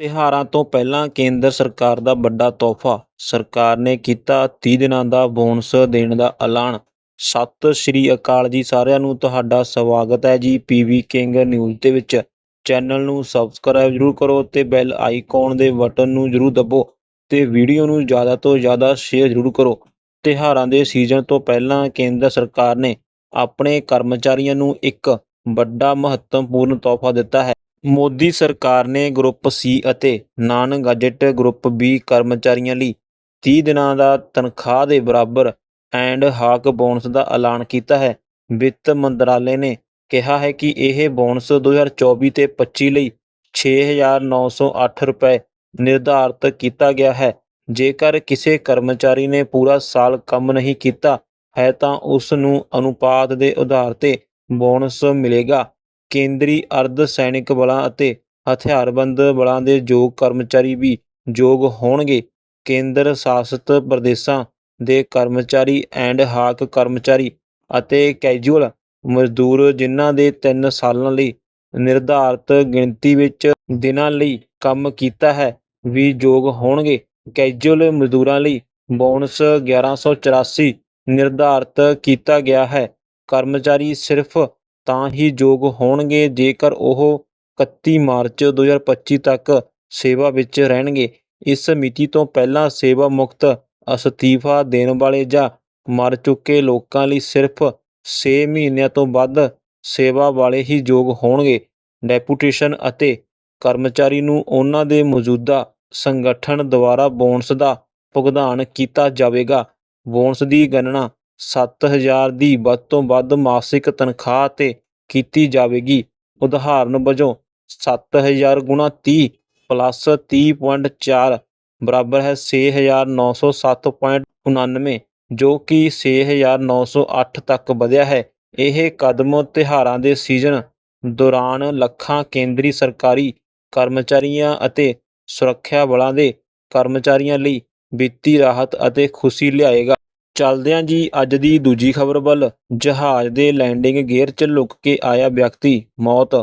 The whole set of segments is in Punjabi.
ਤਿਉਹਾਰਾਂ ਤੋਂ ਪਹਿਲਾਂ ਕੇਂਦਰ ਸਰਕਾਰ ਦਾ ਵੱਡਾ ਤੋਹਫ਼ਾ ਸਰਕਾਰ ਨੇ ਕੀਤਾ ਤੀਹ ਦਿਨਾਂ ਦਾ ਬੋਨਸ ਦੇਣ ਦਾ ਐਲਾਨ। ਸਤਿ ਸ਼੍ਰੀ ਅਕਾਲ ਜੀ ਸਾਰਿਆਂ ਨੂੰ, ਤੁਹਾਡਾ ਸਵਾਗਤ ਹੈ ਜੀ ਪੀਵੀ ਕਿੰਗ ਨਿਊਜ਼ ਦੇ ਵਿੱਚ। ਚੈਨਲ ਨੂੰ ਸਬਸਕ੍ਰਾਈਬ ਜਰੂਰ ਕਰੋ ਤੇ ਬੈਲ ਆਈਕਨ ਦੇ ਬਟਨ ਨੂੰ ਜਰੂਰ ਦਬੋ ਤੇ ਵੀਡੀਓ ਨੂੰ ਜ਼ਿਆਦਾ ਤੋਂ ਜ਼ਿਆਦਾ ਸ਼ੇਅਰ ਜਰੂਰ ਕਰੋ। ਤਿਉਹਾਰਾਂ ਦੇ ਸੀਜ਼ਨ ਤੋਂ ਪਹਿਲਾਂ ਕੇਂਦਰ ਸਰਕਾਰ ਨੇ ਆਪਣੇ ਕਰਮਚਾਰੀਆਂ ਨੂੰ ਇੱਕ ਵੱਡਾ ਮਹੱਤਵਪੂਰਨ ਤੋਹਫ਼ਾ ਦਿੱਤਾ ਹੈ। ਮੋਦੀ ਸਰਕਾਰ ਨੇ ਗਰੁੱਪ ਸੀ ਅਤੇ ਨਾਨ ਗਜਟ ਗਰੁੱਪ ਬੀ ਕਰਮਚਾਰੀਆਂ ਲਈ ਤੀਹ ਦਿਨਾਂ ਦਾ ਤਨਖਾਹ ਦੇ ਬਰਾਬਰ ਐਂਡ ਹਾਕ ਬੋਨਸ ਦਾ ਐਲਾਨ ਕੀਤਾ ਹੈ। ਵਿੱਤ ਮੰਤਰਾਲੇ ਨੇ ਕਿਹਾ ਹੈ ਕਿ ਇਹ ਬੋਨਸ 2024 ਤੇ 25 ਲਈ 6908 ਰੁਪਏ ਨਿਰਧਾਰਤ ਕੀਤਾ ਗਿਆ ਹੈ। ਜੇਕਰ ਕਿਸੇ ਕਰਮਚਾਰੀ ਨੇ ਪੂਰਾ ਸਾਲ ਕੰਮ ਨਹੀਂ ਕੀਤਾ ਹੈ ਤਾਂ ਉਸ ਨੂੰ ਅਨੁਪਾਤ ਦੇ ਆਧਾਰ ਤੇ ਬੋਨਸ ਮਿਲੇਗਾ। ਕੇਂਦਰੀ ਅਰਧ ਸੈਨਿਕ ਬਲਾਂ ਅਤੇ ਹਥਿਆਰਬੰਦ ਬਲਾਂ ਦੇ ਯੋਗ ਕਰਮਚਾਰੀ ਵੀ ਯੋਗ ਹੋਣਗੇ। ਕੇਂਦਰ ਸ਼ਾਸਤ ਪ੍ਰਦੇਸ਼ਾਂ ਦੇ ਕਰਮਚਾਰੀ ਐਂਡ ਹਾਕ ਕਰਮਚਾਰੀ ਅਤੇ ਕੈਜੂਅਲ ਮਜ਼ਦੂਰ ਜਿਨ੍ਹਾਂ ਦੇ ਤਿੰਨ ਸਾਲਾਂ ਲਈ ਨਿਰਧਾਰਤ ਗਿਣਤੀ ਵਿੱਚ ਦਿਨਾਂ ਲਈ ਕੰਮ ਕੀਤਾ ਹੈ, ਵੀ ਯੋਗ ਹੋਣਗੇ। ਕੈਜੂਅਲ ਮਜ਼ਦੂਰਾਂ ਲਈ ਬੋਨਸ 1184 ਨਿਰਧਾਰਤ ਕੀਤਾ ਗਿਆ ਹੈ। ਕਰਮਚਾਰੀ ਸਿਰਫ ਤਾਂ ਹੀ ਯੋਗ ਹੋਣਗੇ, ਜੇਕਰ ਉਹ 31 ਮਾਰਚ 2025 ਤੱਕ ਸੇਵਾ ਵਿੱਚ ਰਹਿਣਗੇ। ਇਸ ਮਿਤੀ ਤੋਂ ਪਹਿਲਾਂ ਸੇਵਾ ਮੁਕਤ ਅਸਤੀਫਾ ਦੇਣ ਵਾਲੇ ਜਾਂ ਮਰ ਚੁੱਕੇ ਲੋਕਾਂ ਲਈ ਸਿਰਫ ਛੇ ਮਹੀਨਿਆਂ ਤੋਂ ਵੱਧ ਸੇਵਾ ਵਾਲੇ ਹੀ ਯੋਗ ਹੋਣਗੇ। ਡੈਪੂਟੇਸ਼ਨ ਅਤੇ ਕਰਮਚਾਰੀ ਨੂੰ ਉਹਨਾਂ ਦੇ ਮੌਜੂਦਾ ਸੰਗਠਨ ਦੁਆਰਾ ਬੋਨਸ ਦਾ ਭੁਗਤਾਨ ਕੀਤਾ ਜਾਵੇਗਾ। ਬੋਨਸ ਦੀ ਗਣਨਾ ਸੱਤ ਹਜ਼ਾਰ ਦੀ ਵੱਧ ਤੋਂ ਵੱਧ ਮਾਸਿਕ ਤਨਖਾਹ ਤੇ ਕੀਤੀ ਜਾਵੇਗੀ। ਉਦਾਹਰਨ ਵਜੋਂ ਸੱਤ ਹਜ਼ਾਰ ਗੁਣਾ ਤੀਹ ਪਲੱਸ 30.4 ਬਰਾਬਰ ਹੈ 6907.99 ਜੋ ਕਿ 6908 ਤੱਕ ਵਧਿਆ ਹੈ। ਇਹ ਕਦਮ ਤਿਉਹਾਰਾਂ ਦੇ ਸੀਜ਼ਨ ਦੌਰਾਨ ਲੱਖਾਂ ਕੇਂਦਰੀ ਸਰਕਾਰੀ ਕਰਮਚਾਰੀਆਂ ਅਤੇ ਸੁਰੱਖਿਆ ਬਲਾਂ ਦੇ ਕਰਮਚਾਰੀਆਂ ਲਈ ਵਿੱਤੀ ਰਾਹਤ ਅਤੇ ਖੁਸ਼ੀ ਲਿਆਏਗਾ। ਚੱਲਦਿਆਂ ਜੀ ਅੱਜ ਦੀ ਦੂਜੀ ਖਬਰ ਵੱਲ ਜਹਾਜ਼ ਦੇ ਲੈਂਡਿੰਗ ਗੇਅਰ 'ਚ ਲੁੱਕ ਕੇ ਆਇਆ ਵਿਅਕਤੀ, ਮੌਤ।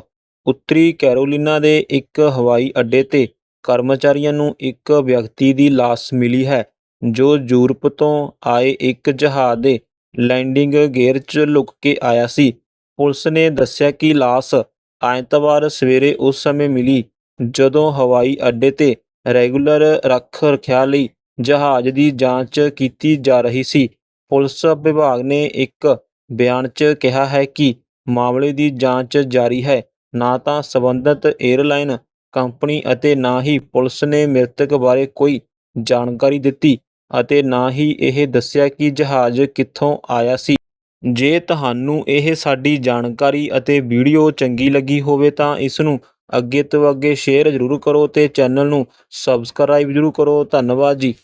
ਉੱਤਰੀ ਕੈਰੋਲੀਨਾ ਦੇ ਇੱਕ ਹਵਾਈ ਅੱਡੇ ਤੇ ਕਰਮਚਾਰੀਆਂ ਨੂੰ ਇੱਕ ਵਿਅਕਤੀ ਦੀ ਲਾਸ਼ ਮਿਲੀ ਹੈ, ਜੋ ਯੂਰਪ ਤੋਂ ਆਏ ਇੱਕ ਜਹਾਜ਼ ਦੇ ਲੈਂਡਿੰਗ ਗੇਅਰ 'ਚ ਲੁੱਕ ਕੇ ਆਇਆ ਸੀ। ਪੁਲਿਸ ਨੇ ਦੱਸਿਆ ਕਿ ਲਾਸ਼ ਐਤਵਾਰ ਸਵੇਰੇ ਉਸ ਸਮੇਂ ਮਿਲੀ, ਜਦੋਂ ਹਵਾਈ ਅੱਡੇ ਤੇ ਰੈਗੂਲਰ ਰੱਖ ਰਖਿਆ ਲਈ ਜਹਾਜ਼ ਦੀ ਜਾਂਚ ਕੀਤੀ ਜਾ ਰਹੀ ਸੀ। ਪੁਲਿਸ ਵਿਭਾਗ ਨੇ ਇੱਕ ਬਿਆਨ 'ਚ ਕਿਹਾ ਹੈ ਕਿ ਮਾਮਲੇ ਦੀ ਜਾਂਚ ਜਾਰੀ ਹੈ। ਨਾ ਤਾਂ ਸਬੰਧਤ ਏਅਰਲਾਈਨ ਕੰਪਨੀ ਅਤੇ ਨਾ ਹੀ ਪੁਲਿਸ ਨੇ ਮ੍ਰਿਤਕ ਬਾਰੇ ਕੋਈ ਜਾਣਕਾਰੀ ਦਿੱਤੀ ਅਤੇ ਨਾ ਹੀ ਇਹ ਦੱਸਿਆ ਕਿ ਜਹਾਜ਼ ਕਿੱਥੋਂ ਆਇਆ ਸੀ। ਜੇ ਤੁਹਾਨੂੰ ਇਹ ਸਾਡੀ ਜਾਣਕਾਰੀ ਅਤੇ ਵੀਡੀਓ ਚੰਗੀ ਲੱਗੀ ਹੋਵੇ ਤਾਂ ਇਸ ਨੂੰ ਅੱਗੇ ਤੋਂ ਅੱਗੇ ਸ਼ੇਅਰ ਜ਼ਰੂਰ ਕਰੋ ਤੇ ਚੈਨਲ ਨੂੰ ਸਬਸਕ੍ਰਾਈਬ ਜ਼ਰੂਰ ਕਰੋ। ਧੰਨਵਾਦ ਜੀ।